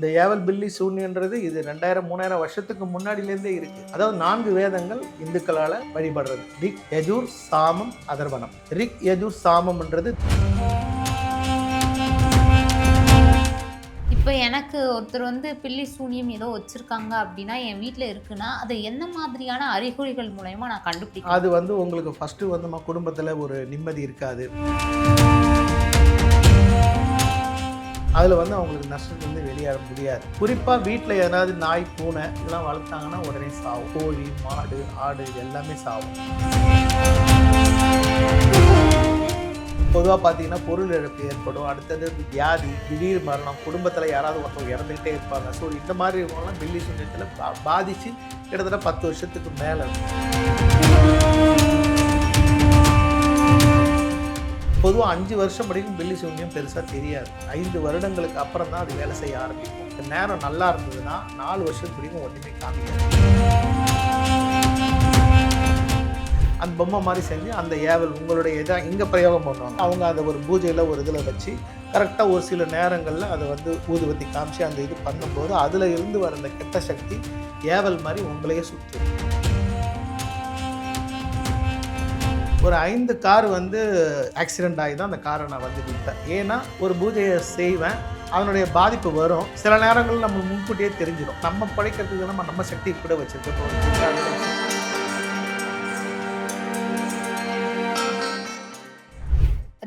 இந்த ஏவல் பில்லி சூன்யன்றது இது ரெண்டாயிரம் மூணாயிரம் வருஷத்துக்கு முன்னாடியிலேருந்தே இருக்கு. அதாவது நான்கு வேதங்கள் இந்துக்களால் வழிபடுறது. ரிக் யஜூர் சாமம் அதர்வனம் ரிக் யஜூர் சாமம்ன்றது இப்போ எனக்கு ஒருத்தர் வந்து பில்லி சூனியம் ஏதோ வச்சிருக்காங்க அப்படின்னா என் வீட்டில் இருக்குன்னா அதை என்ன மாதிரியான அறிகுறிகள் மூலயமா நான் கண்டுபிடிக்கலாம் அது வந்து உங்களுக்கு ஃபஸ்ட்டு வந்து நம்ம குடும்பத்தில் ஒரு நிம்மதி இருக்காது. அதில் வந்து அவங்களுக்கு நஷ்டத்துலேருந்து வெளியேற முடியாது. குறிப்பாக வீட்டில் ஏதாவது நாய் பூனை இதெல்லாம் வளர்த்தாங்கன்னா உடனே சாவும். கோழி மாடு ஆடு இது எல்லாமே சாவும். பொதுவாக பார்த்தீங்கன்னா பொருள் இழப்பு ஏற்படும். அடுத்தது வியாதி திடீர் மரணம் குடும்பத்தில் யாராவது ஒருத்தவங்க இறந்துக்கிட்டே இருப்பாங்க. ஸோ இந்த மாதிரி இருக்கவங்களாம் பில்லி சுண்ணத்தில் பா பாதித்து கிட்டத்தட்ட பத்து வருஷத்துக்கு மேலே பொதுவாக அஞ்சு வருஷம் வரைக்கும் பில்லி சூன்யம் பெருசாக தெரியாது. ஐந்து வருடங்களுக்கு அப்புறம் தான் அது வேலை செய்ய ஆரம்பிக்கும். இந்த நேரம் நல்லா இருந்ததுன்னா நாலு வருஷம் பிடிக்கும் ஒன்றுமே காமிக்காது. அந்த பொம்மை மாதிரி செஞ்சு அந்த ஏவல் உங்களுடைய இதை இங்கே பிரயோகம் பண்ணுவாங்க. அவங்க அதை ஒரு பூஜையில் ஒரு இதில் வச்சு கரெக்டாக ஒரு சில நேரங்களில் அதை வந்து ஊதுபத்தி காமிச்சு அந்த இது பண்ணும்போது அதில் இருந்து வர அந்த கெட்ட சக்தி ஏவல் மாதிரி உங்களையே சுற்றும் ஒரு ஐந்து கார் வந்து ஆக்சிடென்ட் ஆகி தான் அந்த காரை நான் வந்து விற்பேன் ஏன்னா ஒரு பூஜையை செய்வேன் அதனுடைய பாதிப்பு வரும். சில நேரங்களில் நம்ம முன்கூட்டியே தெரிஞ்சிடும் நம்ம படைக்கிறதுக்கு நம்ம நம்ம சக்தி கூட வச்சுருக்கோம்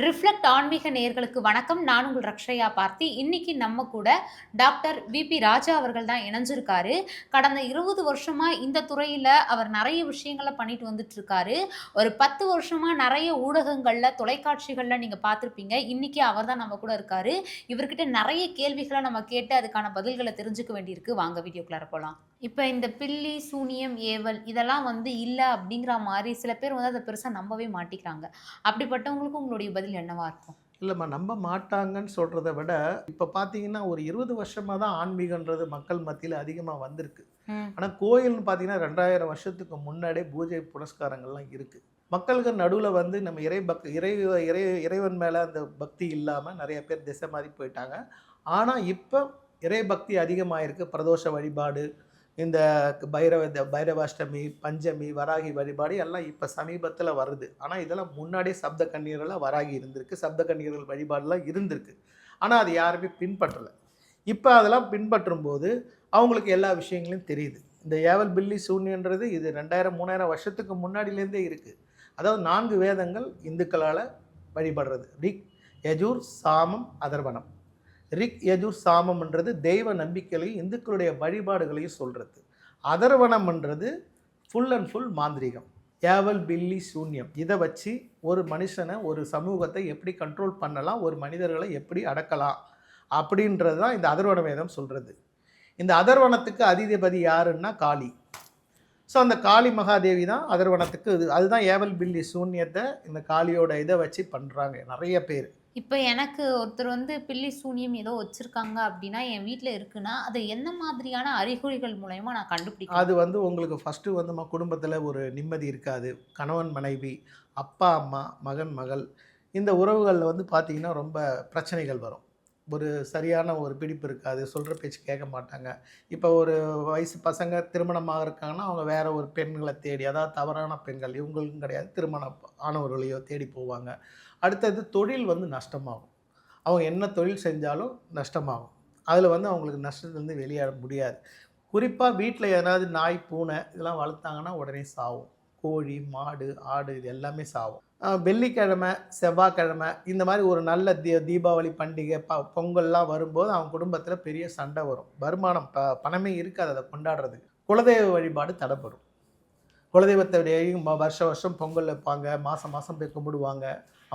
ரிஃப்ளெக்ட் ஆன்மீக நேயர்களுக்கு வணக்கம். நான் உங்கள் ரக்ஷயா பார்த்தி. இன்னைக்கு நம்ம கூட டாக்டர் விபி ராஜா அவர்கள் தான் இணைஞ்சிருக்காரு. கடந்த இருபது வருஷமா இந்த துறையில அவர் நிறைய விஷயங்களை பண்ணிட்டு வந்துட்டு இருக்காரு ஒரு பத்து வருஷமா நிறைய ஊடகங்கள்ல தொலைக்காட்சிகள்ல நீங்க பார்த்துருப்பீங்க. இன்னைக்கு அவர் தான் நம்ம கூட இருக்காரு. இவர்கிட்ட நிறைய கேள்விகளை நம்ம கேட்டு அதுக்கான பதில்களை தெரிஞ்சுக்க வேண்டியிருக்கு. வாங்க வீடியோக்குள்ளார போகலாம் இப்போ இந்த பில்லி சூனியம் ஏவல் இதெல்லாம் வந்து இல்லை அப்படிங்கிற மாதிரி சில பேர் வந்து அதை பெருசாக நம்பவே மாட்டிக்கிறாங்க. அப்படிப்பட்டவங்களுக்கு உங்களுடைய பதில் என்னவா இருக்கும்? இல்லைம்மா நம்ப மாட்டாங்கன்னு சொல்கிறத விட இப்போ பார்த்தீங்கன்னா ஒரு இருபது வருஷமாக தான் ஆன்மீகன்றது மக்கள் மத்தியில் அதிகமாக வந்திருக்கு. ஆனால் கோயில்னு பார்த்தீங்கன்னா ரெண்டாயிரம் வருஷத்துக்கு முன்னாடியே பூஜை புனஸ்காரங்கள்லாம் இருக்குது மக்களுக்கு நடுவில் வந்து நம்ம இறை பக் இறை இறை இறைவன் மேலே அந்த பக்தி இல்லாமல் நிறைய பேர் திசை மாறி போயிட்டாங்க. ஆனால் இப்போ இறை பக்தி அதிகமாயிருக்கு. பிரதோஷ வழிபாடு இந்த பைரவ பைரவாஷ்டமி பஞ்சமி வராகி வழிபாடு எல்லாம் இப்போ சமீபத்தில் வருது. ஆனால் இதெல்லாம் முன்னாடியே சப்த கண்ணீரெல்லாம் வராகி இருந்திருக்கு. சப்த கண்ணீர்கள் வழிபாடுலாம் இருந்திருக்கு. ஆனால் அது யாருமே பின்பற்றலை. இப்போ அதெல்லாம் பின்பற்றும் போது அவங்களுக்கு எல்லா விஷயங்களையும் தெரியுது. இந்த ஏவல் பில்லி சூன்யன்றது இது ரெண்டாயிரம் மூணாயிரம் வருஷத்துக்கு முன்னாடியிலேருந்தே இருக்குது அதாவது நான்கு வேதங்கள் இந்துக்களால் வழிபடுறது. ரிக் யஜூர் சாமம் அதர்வனம் ரிக் யஜுர் சாமம்ன்றது தெய்வ நம்பிக்கைகளையும் இந்துக்களுடைய வழிபாடுகளையும் சொல்கிறது அதர்வனம்ன்றது ஃபுல் அண்ட் ஃபுல் மாந்திரீகம். ஏவல் பில்லி சூன்யம். இதை வச்சு ஒரு மனுஷனை ஒரு சமூகத்தை எப்படி கண்ட்ரோல் பண்ணலாம் ஒரு மனிதர்களை எப்படி அடக்கலாம் அப்படின்றது தான் இந்த அதர்வன வேதம் சொல்கிறது இந்த அதர்வனத்துக்கு அதிதிபதி யாருன்னா காளி. ஸோ அந்த காளி மகாதேவி தான் அதர்வனத்துக்கு இது அதுதான் ஏவல் பில்லி சூன்யத்தை இந்த காளியோட இதை வச்சு பண்ணுறாங்க நிறைய பேர். இப்போ எனக்கு ஒருத்தர் வந்து பில்லி சூனியம் ஏதோ வச்சிருக்காங்க அப்படின்னா என் வீட்டில் இருக்குன்னா அதை என்ன மாதிரியான அறிகுறிகள் மூலயமா நான் கண்டுபிடிக்க அது வந்து உங்களுக்கு ஃபஸ்ட்டு வந்து நம்ம குடும்பத்தில் ஒரு நிம்மதி இருக்காது. கணவன் மனைவி அப்பா அம்மா மகன் மகள் இந்த உறவுகளில் வந்து பார்த்திங்கன்னா ரொம்ப பிரச்சனைகள் வரும். ஒரு சரியான ஒரு பிடிப்பு இருக்காது. சொல்கிற பேச்சு கேட்க மாட்டாங்க. இப்போ ஒரு வயசு பசங்க திருமணமாக இருக்காங்கன்னா அவங்க வேறு ஒரு பெண்களை தேடி அதாவது தவறான பெண்கள் இவங்களுக்கும் கிடையாது திருமணம் ஆனவர்களையோ தேடி போவாங்க. அடுத்தது தொழில் வந்து நஷ்டமாகும். அவங்க என்ன தொழில் செஞ்சாலும் நஷ்டமாகும். அதில் வந்து அவங்களுக்கு நஷ்டத்துலேருந்து வெளியேற முடியாது. குறிப்பாக வீட்டில் யாராவது நாய் பூனை இதெல்லாம் வளர்த்தாங்கன்னா உடனே சாவும். கோழி மாடு ஆடு இது எல்லாமே சாவும். வெள்ளிக்கிழமை செவ்வாய்க்கிழமை இந்த மாதிரி ஒரு நல்ல தீ தீபாவளி பண்டிகை ப பொங்கல்லாம் வரும்போது அவங்க குடும்பத்தில் பெரிய சண்டை வரும். வருமானம் ப பணமே இருக்காது அதை கொண்டாடுறதுக்கு. குலதெய்வ வழிபாடு தடைப்படும் குலதெய்வத்தையும் வருஷம் வருஷம் பொங்கல் வைப்பாங்க. மாதம் மாதம் போய் கும்பிடுவாங்க.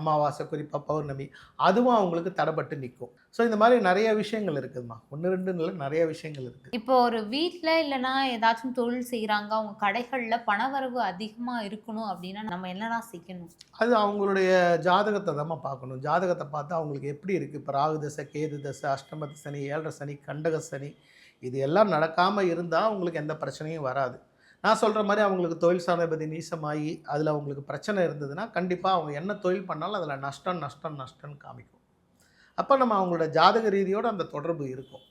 அமாவாசை குறிப்பாக பௌர்ணமி அதுவும் அவங்களுக்கு தடைப்பட்டு நிற்கும் ஸோ இந்த மாதிரி நிறைய விஷயங்கள் இருக்குதுமா ஒன்று ரெண்டு இல்லை நிறைய விஷயங்கள் இருக்குது. இப்போ ஒரு வீட்டில் இல்லைன்னா ஏதாச்சும் தொழில் செய்கிறாங்க அவங்க கடைகளில் பணவரவு அதிகமாக இருக்கணும் அப்படின்னா நம்ம என்னதான் செய்யணும்? அது அவங்களுடைய ஜாதகத்தை தான் பார்க்கணும். ஜாதகத்தை பார்த்து அவங்களுக்கு எப்படி இருக்குது இப்போ ராகு தசை கேது தசை அஷ்டம சனி ஏழரை சனி கண்டக சனி இது எல்லாம் நடக்காமல் இருந்தால் அவங்களுக்கு எந்த பிரச்சனையும் வராது. நான் சொல்கிற மாதிரி அவங்களுக்கு தொழில் சாதபதி நீசமாகி அதில் அவங்களுக்கு பிரச்சனை இருந்ததுன்னா கண்டிப்பாக அவங்க என்ன தொழில் பண்ணாலும் அதில் நஷ்டம் நஷ்டம் நஷ்டம்னு காமிக்கும். அப்போ நம்ம அவங்களோட ஜாதக ரீதியோடு அந்த தொடர்பு இருக்கும்.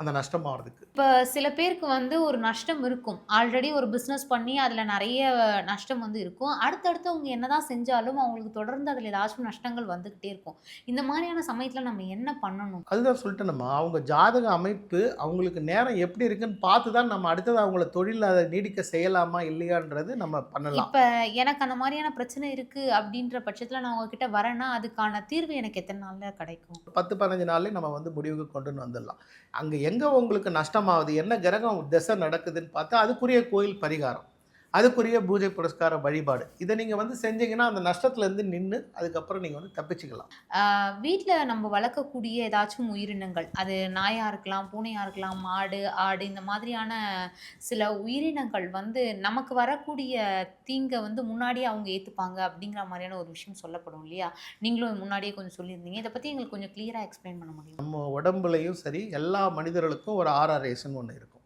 அந்த நஷ்டமாகிறதுக்கு இப்போ சில பேருக்கு வந்து ஒரு நஷ்டம் இருக்கும். ஆல்ரெடி ஒரு பிஸ்னஸ் பண்ணி அதில் நிறைய நஷ்டம் வந்து இருக்கும். அடுத்தடுத்து அவங்க என்னதான் செஞ்சாலும் அவங்களுக்கு தொடர்ந்து அதில் ஏதாச்சும் நஷ்டங்கள் வந்துக்கிட்டே இருக்கும். இந்த மாதிரியான சமயத்தில் நம்ம என்ன பண்ணணும்? அதுதான் சொல்லிட்டு நம்ம. அவங்க ஜாதக அமைப்பு அவங்களுக்கு நேரம் எப்படி இருக்குன்னு பார்த்து தான் நம்ம அடுத்தது அவங்கள தொழில் அதை நீடிக்க செய்யலாமா இல்லையான்றது நம்ம பண்ணலாம். இப்போ எனக்கு அந்த மாதிரியான பிரச்சனை இருக்கு அப்படின்ற பட்சத்தில் நான் உங்ககிட்ட வரேன்னா அதுக்கான தீர்வு எனக்கு எத்தனை நாளில் கிடைக்கும்? பத்து பதினஞ்சு நாள்லேயே நம்ம வந்து முடிவுக்கு கொண்டுன்னு வந்துடலாம். அங்கே எங்கே உங்களுக்கு நஷ்டமாகுது? என்ன கிரகம் திசை நடக்குதுன்னு பார்த்தா அதுக்குரிய கோயில் பரிகாரம். அதுக்குரிய பூஜை புரஸ்கார வழிபாடு. இதை நீங்கள் வந்து செஞ்சீங்கன்னா அந்த நஷ்டத்துலேருந்து நின்று அதுக்கப்புறம் நீங்கள் வந்து தப்பிச்சுக்கலாம். வீட்டில் நம்ம வளர்க்கக்கூடிய ஏதாச்சும் உயிரினங்கள் அது நாயாக இருக்கலாம் பூனையாக இருக்கலாம் மாடு ஆடு இந்த மாதிரியான சில உயிரினங்கள் வந்து நமக்கு வரக்கூடிய தீங்கை வந்து முன்னாடியே அவங்க ஏற்றுப்பாங்க அப்படிங்கிற மாதிரியான ஒரு விஷயம் சொல்லப்படும் இல்லையா? நீங்களும் முன்னாடியே கொஞ்சம் சொல்லியிருந்தீங்க. இதை பற்றி எங்களுக்கு கொஞ்சம் கிளியராக எக்ஸ்பிளைன் பண்ண முடியும்? நம்ம உடம்புலையும் சரி எல்லா மனிதர்களுக்கும் ஒரு ஆர்ஆர்ஏஸ்ன்னு ஒன்று இருக்கும்.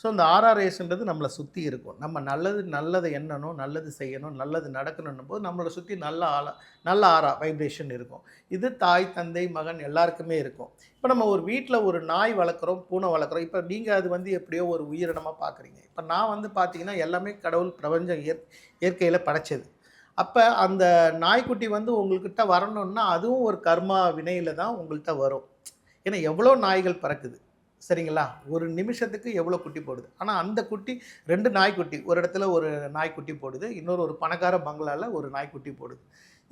ஸோ அந்த ஆர்ஆர்ஏஸ்ன்றது நம்மளை சுற்றி இருக்கும். நம்ம நல்லது நல்லதை எண்ணணும் நல்லது செய்யணும் நல்லது நடக்கணும் போது நம்மளை சுற்றி நல்ல ஆள நல்ல ஆரா வைப்ரேஷன் இருக்கும். இது தாய் தந்தை மகன் எல்லாருக்குமே இருக்கும். இப்போ நம்ம ஒரு வீட்டில் ஒரு நாய் வளர்க்குறோம் பூனை வளர்க்குறோம். இப்போ நீங்கள் அது வந்து எப்படியோ ஒரு உயிரினமாக பார்க்குறீங்க. இப்போ நான் வந்து பார்த்தீங்கன்னா எல்லாமே கடவுள் பிரபஞ்சம் இயற் இயற்கையில் படைச்சது. அப்போ அந்த நாய்க்குட்டி வந்து உங்கள்கிட்ட வரணும்னா அதுவும் ஒரு கர்மா வினையில் தான் உங்கள்கிட்ட வரும். ஏன்னா எவ்வளோ நாய்கள் பறக்குது. சரிங்களா? ஒரு நிமிஷத்துக்கு எவ்வளோ குட்டி போடுது? ஆனால் அந்த குட்டி ரெண்டு நாய்க்குட்டி ஒரு இடத்துல ஒரு நாய்க்குட்டி போடுது இன்னொரு ஒரு பணக்கார பங்களாவில் ஒரு நாய்க்குட்டி போடுது.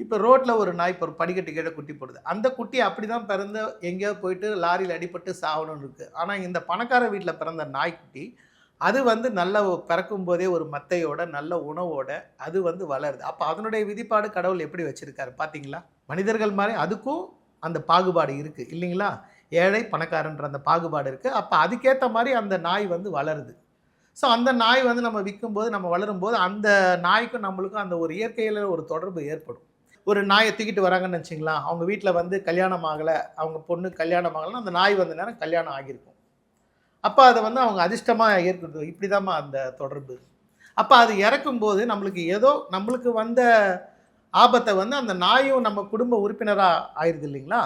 இப்போ ரோட்டில் ஒரு நாய் இப்போ ஒரு படிக்கட்டு கீழே குட்டி போடுது. அந்த குட்டி அப்படி தான் பிறந்து எங்கேயோ போயிட்டு லாரியில் அடிபட்டு சாகணும்னு இருக்குது ஆனால் இந்த பணக்கார வீட்டில் பிறந்த நாய்க்குட்டி அது வந்து நல்ல பிறக்கும் போதே ஒரு மத்தையோட நல்ல உணவோட அது வந்து வளருது. அப்போ அதனுடைய விதிப்பாடு கடவுள் எப்படி வச்சுருக்காரு பார்த்தீங்களா மனிதர்கள் மாதிரி அதுக்கும் அந்த பாகுபாடு இருக்குது இல்லைங்களா? ஏழை பணக்காரன்ற அந்த பாகுபாடு இருக்குது அப்போ அதுக்கேற்ற மாதிரி அந்த நாய் வந்து வளருது. ஸோ அந்த நாய் வந்து நம்ம விற்கும்போது நம்ம வளரும்போது அந்த நாய்க்கும் நம்மளுக்கும் அந்த ஒரு இயற்கையில் ஒரு தொடர்பு ஏற்படும். ஒரு நாயை தூக்கிட்டு வராங்கன்னு வச்சிங்களா அவங்க வீட்டில் வந்து கல்யாணம் ஆகலை அவங்க பொண்ணு கல்யாணம் ஆகலைன்னா அந்த நாய் வந்த நேரம் கல்யாணம் ஆகியிருக்கும். அப்போ அதை வந்து அவங்க அதிர்ஷ்டமாக ஏற்படுத்தும் இப்படி அந்த தொடர்பு. அப்போ அது இறக்கும்போது நம்மளுக்கு ஏதோ நம்மளுக்கு வந்த ஆபத்தை வந்து அந்த நாயும் நம்ம குடும்ப உறுப்பினராக ஆயிடுது இல்லைங்களா?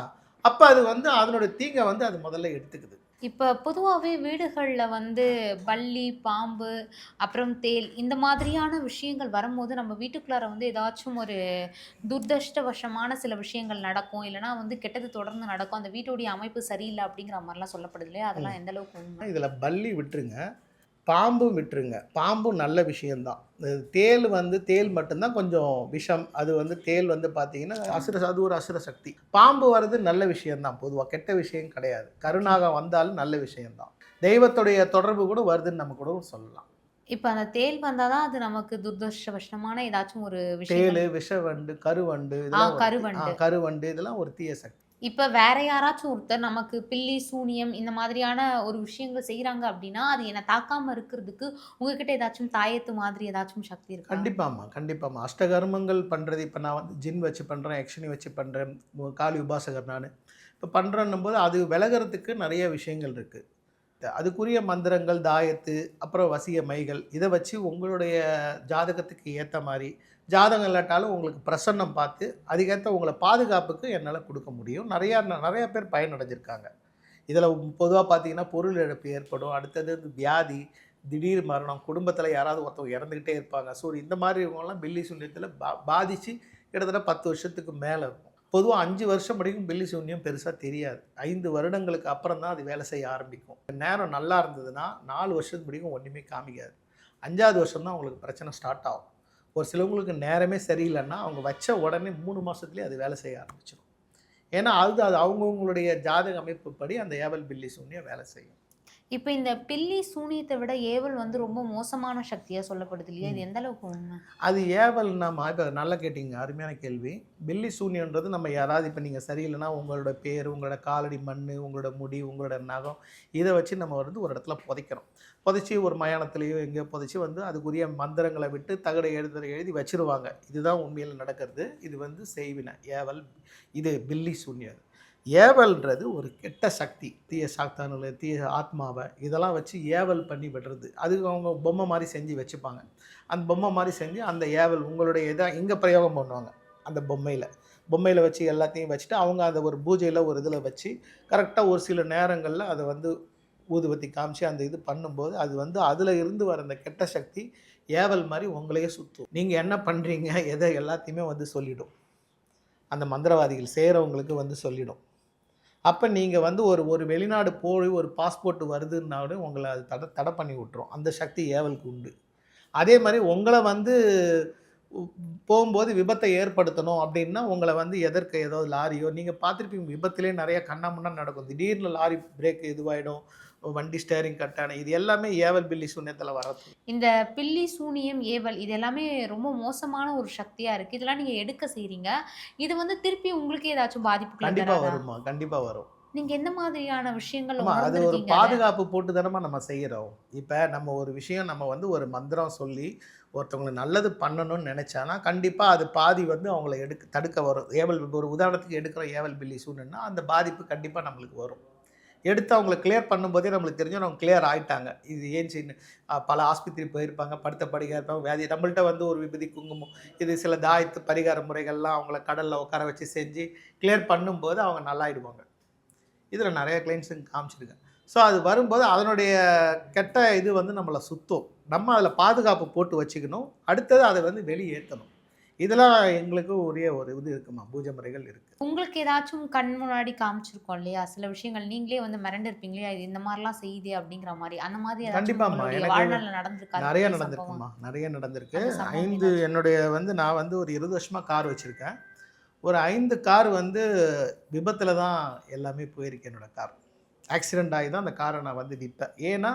அப்போ அது வந்து அதனுடைய தீங்கை வந்து அது முதல்ல எடுத்துக்குது. இப்போ பொதுவாகவே வீடுகளில் வந்து பல்லி பாம்பு அப்புறம் தேல் இந்த மாதிரியான விஷயங்கள் வரும்போது நம்ம வீட்டுக்குள்ளார வந்து ஏதாச்சும் ஒரு துர்தஷ்டவசமான சில விஷயங்கள் நடக்கும். இல்லைனா வந்து கெட்டது தொடர்ந்து நடக்கும். அந்த வீட்டுடைய அமைப்பு சரியில்லை அப்படிங்கிற மாதிரிலாம் சொல்லப்படுது இல்லையா? அதெல்லாம் எந்த அளவுக்கு உண்மை? இதில் பல்லி விட்டுருங்க. பாம்பும் விட்டுருங்க. பாம்பும் நல்ல விஷயம்தான். இது தேல் வந்து தேல் மட்டும்தான் கொஞ்சம் விஷம். அது வந்து தேல் வந்து பார்த்தீங்கன்னா அசுர அது ஒரு அசுர சக்தி. பாம்பு வர்றது நல்ல விஷயம்தான் பொதுவாக கெட்ட விஷயம் கிடையாது. கருணாக வந்தாலும் நல்ல விஷயம்தான். தெய்வத்துடைய தொடர்பு கூட வருதுன்னு நம்ம கூட சொல்லலாம். இப்போ அந்த தேல் வந்தால் தான் அது நமக்கு துர்தஷ்டவசமான ஏதாச்சும் ஒரு விஷயம் தேல் விஷவண்டு கருவண்டு இதெல்லாம் கருவண்டு. கருவண்டு இதெல்லாம் ஒரு தீய சக்தி. இப்போ வேற யாராச்சும் ஒருத்தர் நமக்கு பில்லி சூனியம் இந்த மாதிரியான ஒரு விஷயங்கள் செய்கிறாங்க அப்படின்னா அது என்னை தாக்காம இருக்கிறதுக்கு உங்ககிட்ட ஏதாச்சும் தாயத்து மாதிரி ஏதாச்சும் சக்தி இருக்கு? கண்டிப்பாம்மா கண்டிப்பாம்மா. அஷ்டகர்மங்கள் பண்ணுறது இப்போ நான் வந்து ஜின் வச்சு பண்ணுறேன் யக்ஷினி வச்சு பண்ணுறேன் காளி உபாசகர் நான். இப்போ பண்ணுறேன்னும் போது அது விலகிறதுக்கு நிறைய விஷயங்கள் இருக்குது அதுக்குரிய மந்திரங்கள் தாயத்து அப்புறம் வசிய மைகள் இதை வச்சு உங்களுடைய ஜாதகத்துக்கு ஏற்ற மாதிரி ஜாதகம் இல்லாட்டாலும் உங்களுக்கு பிரசன்னம் பார்த்து அதுக்கேற்ற உங்களை பாதுகாப்புக்கு என்னால் கொடுக்க முடியும். நிறையா நிறையா பேர் பயனடைஞ்சிருக்காங்க. இதில் பொதுவாக பார்த்தீங்கன்னா பொருள் இழப்பு ஏற்படும். அடுத்தது வியாதி திடீர் மரணம் குடும்பத்தில் யாராவது ஒருத்தவங்க இறந்துக்கிட்டே இருப்பாங்க. ஸோ இந்த மாதிரி இவங்கெல்லாம் பில்லி சூன்யத்தில் பா பாதித்து கிட்டத்தட்ட பத்து வருஷத்துக்கு மேலே இருக்கும். பொதுவாக அஞ்சு வருஷம் வரைக்கும் பில்லி சூன்யம் பெருசாக தெரியாது. ஐந்து வருடங்களுக்கு அப்புறம் தான் அது வேலை செய்ய ஆரம்பிக்கும். நேரம் நல்லா இருந்ததுன்னா நாலு வருஷத்துக்கு வரைக்கும் ஒன்றுமே காமிக்காது. அஞ்சாவது வருஷம் தான் உங்களுக்கு பிரச்சனை ஸ்டார்ட் ஆகும். ஒரு சிலவங்களுக்கு நேரமே சரியில்லைன்னா அவங்க வச்ச உடனே மூணு மாதத்துலேயே அது வேலை செய்ய ஆரம்பிச்சிடும் ஏன்னா அது அது அவங்கவுங்களுடைய ஜாதக அமைப்பு படி அந்த ஏவல் பில்லி சூன்யம் வேலை செய்யும். இப்போ இந்த பில்லி சூனியத்தை விட ஏவல் வந்து ரொம்ப மோசமான சக்தியா சொல்லப்படுது இல்லையா? இது எந்த அளவுக்கு உண்மை? அது ஏவல் நம்ம இப்போ நல்லா கேட்டிங்க அருமையான கேள்வி. பில்லி சூன்யன்றது நம்ம யாராவது இப்போ நீங்கள் சரியில்லைன்னா உங்களோட பேர் உங்களோட காலடி மண் உங்களோட முடி உங்களோட நகம் இதை வச்சு நம்ம வந்து ஒரு இடத்துல புதைக்கிறோம் புதைச்சி ஒரு மயானத்துலேயோ எங்கேயோ புதைச்சி வந்து அதுக்குரிய மந்திரங்களை விட்டு தகடை எழுதுற எழுதி வச்சிருவாங்க. இதுதான் உண்மையில் நடக்கிறது. இது வந்து செய்வினை. ஏவல் இது பில்லி சூன்யம். ஏவல்ன்றது ஒரு கெட்ட சக்தி. தீய சாத்தானுல தீய ஆத்மாவை இதெல்லாம் வச்சு ஏவல் பண்ணி விடுறது. அதுக்கு அவங்க பொம்மை மாதிரி செஞ்சு வச்சுப்பாங்க. அந்த பொம்மை மாதிரி செஞ்சு அந்த ஏவல் உங்களுடைய இதை இங்கே பிரயோகம் பண்ணுவாங்க. அந்த பொம்மையில். பொம்மையில் வச்சு எல்லாத்தையும் வச்சுட்டு அவங்க அதை ஒரு பூஜையில் ஒரு இதில் வச்சு கரெக்டாக ஒரு சில நேரங்களில் அதை வந்து ஊதுபத்தி காமிச்சு அந்த இது பண்ணும்போது அது வந்து அதில் இருந்து வர அந்த கெட்ட சக்தி ஏவல் மாதிரி உங்களையே சுற்றும் நீங்கள் என்ன பண்ணுறீங்க எதை எல்லாத்தையுமே வந்து சொல்லிவிடும் அந்த மந்திரவாதிகள் செய்கிறவங்களுக்கு வந்து சொல்லிடும். அப்போ நீங்கள் வந்து ஒரு ஒரு வெளிநாடு போய் ஒரு பாஸ்போர்ட் வருதுன்னாலும் உங்களை அது தடை தடை பண்ணி விட்டுரும். அந்த சக்தி ஏவலுக்கு உண்டு. அதே மாதிரி உங்களை வந்து போகும்போது விபத்தை ஏற்படுத்தணும் அப்படின்னா உங்களை வந்து எதற்கு ஏதோ லாரியோ நீங்கள் பார்த்துருப்பீங்க விபத்திலே நிறைய கண்ணாமண்ணா நடக்கும். திடீர்னு லாரி பிரேக் இதுவாகிடும் வண்டி ஸ்டேரிங் கட்டான இது எல்லாமே ஏவல் பில்லி சூன்யத்தில் வரது. இந்த பில்லி சூனியம் ஏவல் இது எல்லாமே ரொம்ப மோசமான ஒரு சக்தியா இருக்கு. இதெல்லாம் நீங்க எடுக்க செய்றீங்க. இது வந்து திருப்பி உங்களுக்கு ஏதாச்சும் பாதிப்புகள் கண்டிப்பாக? வருமா கண்டிப்பாக வரும். நீங்க எந்த மாதிரியான விஷயங்கள் அது ஒரு பாதுகாப்பு போட்டு தானமா நம்ம செய்கிறோம் இப்போ நம்ம ஒரு விஷயம் நம்ம வந்து ஒரு மந்திரம் சொல்லி ஒருத்தவங்களுக்கு நல்லது பண்ணணும்னு நினச்சானா கண்டிப்பாக அது பாதி வந்து அவங்கள எடுக்க தடுக்க வரும். ஏவல் ஒரு உதாரணத்துக்கு எடுக்கிற ஏவல் பில்லி சூழ்நிலைனா அந்த பாதிப்பு கண்டிப்பாக நம்மளுக்கு வரும். எடுத்து அவங்கள கிளியர் பண்ணும்போதே நம்மளுக்கு தெரிஞ்சு அவங்க கிளியர் ஆகிட்டாங்க இது ஏன் சின்ன பல ஆஸ்பத்திரி போயிருப்பாங்க படுத்த படுக்கை இருப்பாங்க வியாதி நம்மள்ட்ட வந்து ஒரு விபதி குங்குமம் இது சில தாயத்து பரிகார முறைகள்லாம் அவங்கள கடலில் உட்கார வச்சு செஞ்சு கிளியர் பண்ணும்போது அவங்க நல்லாயிடுவாங்க. இதில் நிறைய கிளைண்ட்ஸுங்க காமிச்சிருக்கேன். ஸோ அது வரும்போது அதனுடைய கெட்ட இது வந்து நம்மளை சுத்தம். நம்ம அதில் பாதுகாப்பு போட்டு வச்சுக்கணும். அடுத்தது அதை வந்து வெளியேற்றணும். இதெல்லாம் எங்களுக்கு ஒரே ஒரு இது இருக்குமா? பூஜை முறைகள் இருக்குது உங்களுக்கு ஏதாச்சும் கண் முன்னாடி காமிச்சிருக்கோம் இல்லையா? சில விஷயங்கள் நீங்களே வந்து மிரண்டு இருப்பீங்க இல்லையா? இது இந்த மாதிரிலாம் செய்யுது அப்படிங்கிற மாதிரி. அந்த மாதிரி கண்டிப்பாம்மா, வாழ்நாள்ல நடந்திருக்கா? நிறைய நடந்திருக்குமா நிறைய நடந்திருக்கு. ஐந்து? என்னுடைய வந்து நான் வந்து ஒரு இருபது வருஷமாக கார் வச்சுருக்கேன். ஒரு ஐந்து கார் வந்து விபத்தில் தான் எல்லாமே போயிருக்கு என்னோட கார். ஆக்சிடெண்ட் ஆகி தான் அந்த காரை நான் வந்து விற்பேன் ஏன்னா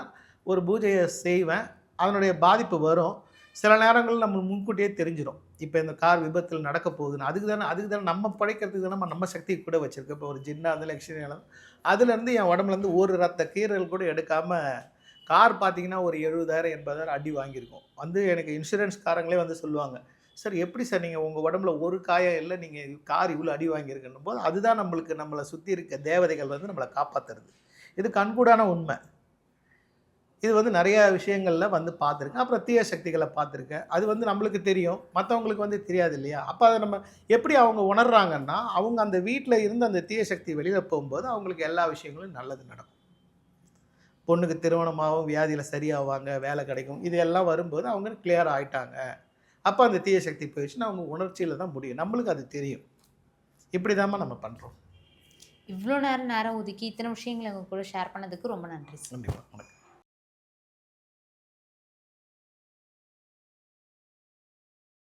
ஒரு பூஜையை செய்வேன். அதனுடைய பாதிப்பு வரும். சில நேரங்களில் நம்ம முன்கூட்டியே தெரிஞ்சிடும் இப்போ இந்த கார் விபத்தில் நடக்க போகுதுன்னு. அதுக்கு தானே அதுக்கு தானே நம்ம படைக்கிறதுக்கு தானே நம்ம சக்தி கூட வச்சுருக்கோம். இப்போ ஒரு ஜின்னா இருந்தாலும் லட்சுமி அதுலேருந்து என் உடம்புலேருந்து ஒரு ரத்த கீறல் கூட எடுக்காமல் கார் பார்த்தீங்கன்னா ஒரு எழுபதாயிரம் எண்பதாயிரம் அடி வாங்கியிருக்கோம். வந்து எனக்கு இன்சூரன்ஸ் காரங்களே வந்து சொல்லுவாங்க சார் எப்படி சார் நீங்கள் உங்கள் உடம்புல ஒரு காயம் இல்லை நீங்கள் கார் இவ்வளோ அடி வாங்கியிருக்குன்னும் போது அதுதான் நம்மளுக்கு நம்மளை சுற்றி இருக்க தேவதைகள் வந்து நம்மளை காப்பாற்றுறது இது கண்கூடான உண்மை. இது வந்து நிறைய விஷயங்களில் வந்து பார்த்துருக்கேன். அப்புறம் தீய சக்திகளை பார்த்துருக்கேன். அது வந்து நம்மளுக்கு தெரியும். மற்றவங்களுக்கு வந்து தெரியாது இல்லையா? அப்போ அதை நம்ம எப்படி அவங்க உணர்றாங்கன்னா அவங்க அந்த வீட்டில் இருந்து அந்த தீய சக்தி வெளியில் போகும்போது அவங்களுக்கு எல்லா விஷயங்களும் நல்லது நடக்கும். பொண்ணுக்கு திருமணமாகவும் வியாதியில் சரியாவாங்க வேலை கிடைக்கும். இது எல்லாம் வரும்போது அவங்க கிளியர் ஆயிட்டாங்க. அப்போ அந்த தீய சக்தி போயிடுச்சுன்னா அவங்க உணர்ச்சியில் தான் முடியும். நம்மளுக்கு அது தெரியும். இப்படி நம்ம பண்ணுறோம் இவ்வளோ நேரம் நேரம் ஒதுக்கி இத்தனை விஷயங்களை உங்க கூட ஷேர் பண்ணதுக்கு ரொம்ப நன்றி கண்டிப்பாக வணக்கம்.